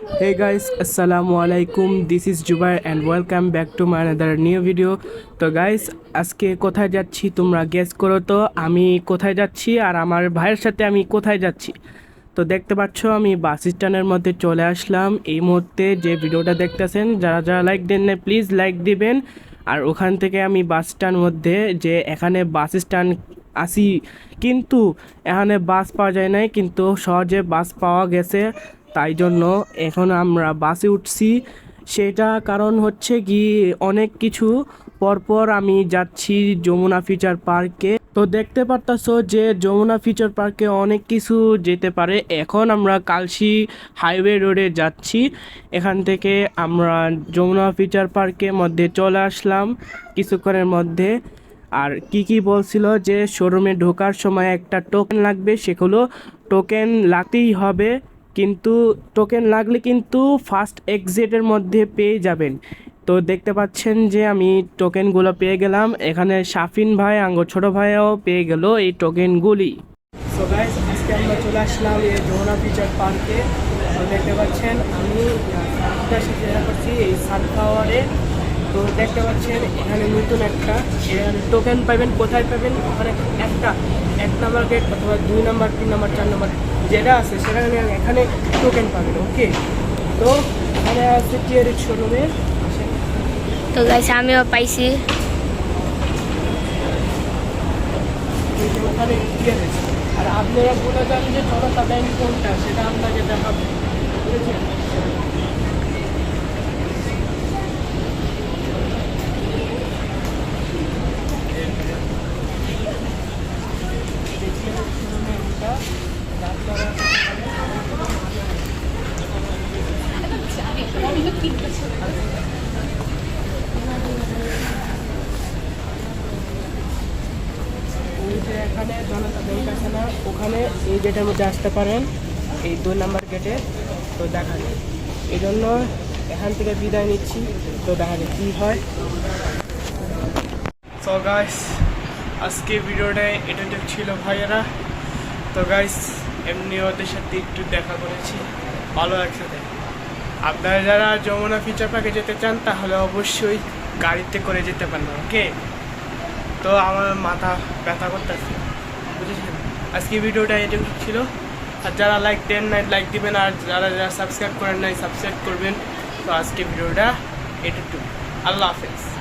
Hey guys, Assalamu alaikum. This is Jubair and welcome back to my another new video. তো guys আজকে কোথায় যাচ্ছি তোমরা guess করো তো। আমি কোথায় যাচ্ছি আর আমার ভাইয়ের সাথে আমি কোথায় যাচ্ছি? তো দেখতে পাচ্ছ আমি বাস স্ট্যান্ডের মধ্যে চলে আসলাম। এই মুহূর্তে যে ভিডিওটা দেখতেছেন যারা যারা লাইক দেন না প্লিজ লাইক দিবেন। আর ওখান থেকে আমি বাস স্ট্যান্ড মধ্যে যে এখানে বাস স্ট্যান্ড আসি কিন্তু এখানে বাস পাওয়া যায় নাই কিন্তু সহজে বাস পাওয়া গেছে। তাই জন্য এখন আমরা বাসে উঠছি। সেটা কারণ হচ্ছে কি, অনেক কিছু পরপর আমি যাচ্ছি যমুনা ফিচার পার্কে। তো দেখতে পারতাছো যে যমুনা ফিচার পার্কে অনেক কিছু যেতে পারে। এখন আমরা কালশি হাইওয়ে রোডে যাচ্ছি। এখান থেকে আমরা যমুনা ফিচার পার্কের মধ্যে চলে আসলাম কিছুক্ষণের মধ্যে। আর কি কি বলছিল যে শোরুমে ঢোকার সময় একটা টোকেন লাগবে, সেগুলো টোকেন লাগতেই হবে। কিন্তু টোকেন লাগলে কিন্তু ফার্স্ট এক্সিটের মধ্যে পেয়ে যাবেন। তো দেখতে পাচ্ছেন যে আমি টোকেনগুলো পেয়ে গেলাম। এখানে শাফিন ভাই আঙ্গ ছোট ভাইও পেয়ে গেল এই টোকেনগুলি সো গাইস আজকে আমরা চলে আসলাম এই যমুনা ফিচার পার্কে দেখতে পাচ্ছেন, আমি করছি এই সানফ্লাওয়ারে তো দেখতে পাচ্ছেন এখানে নতুন একটা টোকেন পাবেন কোথায় পাবেন? ওখানে একটা এক নাম্বার গেট অথবা দুই নাম্বার তিন নাম্বার চার নাম্বার যেটা আছে সেখানে এখানে টোকেন পাবেন ওকে তো এখানে আছে টিয়ারিক শোরুমে তো গাইস আমিও পাইছি। ওখানে আর আপনারা বলে দেন যে জনতা ব্যাংক কোনটা সেটা আপনাকে দেখাবো। বুঝেছেন ওই যে ওখানে এই গেটের মধ্যে আসতে পারেন। এই দুই নাম্বার গেটে, তো দেখা এই জন্য এখান থেকে বিদায় নিচ্ছি, তো দেখা যায় কী হয়। তো গাইস আজকে ভিডিওটা এটা ছিল ভাইয়েরা। তো গাইস এমনি ওদের সাথে একটু দেখা করেছি। ভালো একসাথে আপনারা যারা যমুনা ফিচার পার্কে যেতে চান, তাহলে অবশ্যই গাড়িতে করে যেতে পারেন ওকে তো আমার মাথা ব্যথা করতেছে, বুঝেছেন? আজকে ভিডিওটা এটুকু ছিল। আর যারা লাইক দেন নাই লাইক দিবেন, আর যারা যারা সাবস্ক্রাইব করেন নাই সাবস্ক্রাইব করবেন। তো আজকে ভিডিওটা এটুকু। আল্লাহ হাফেজ।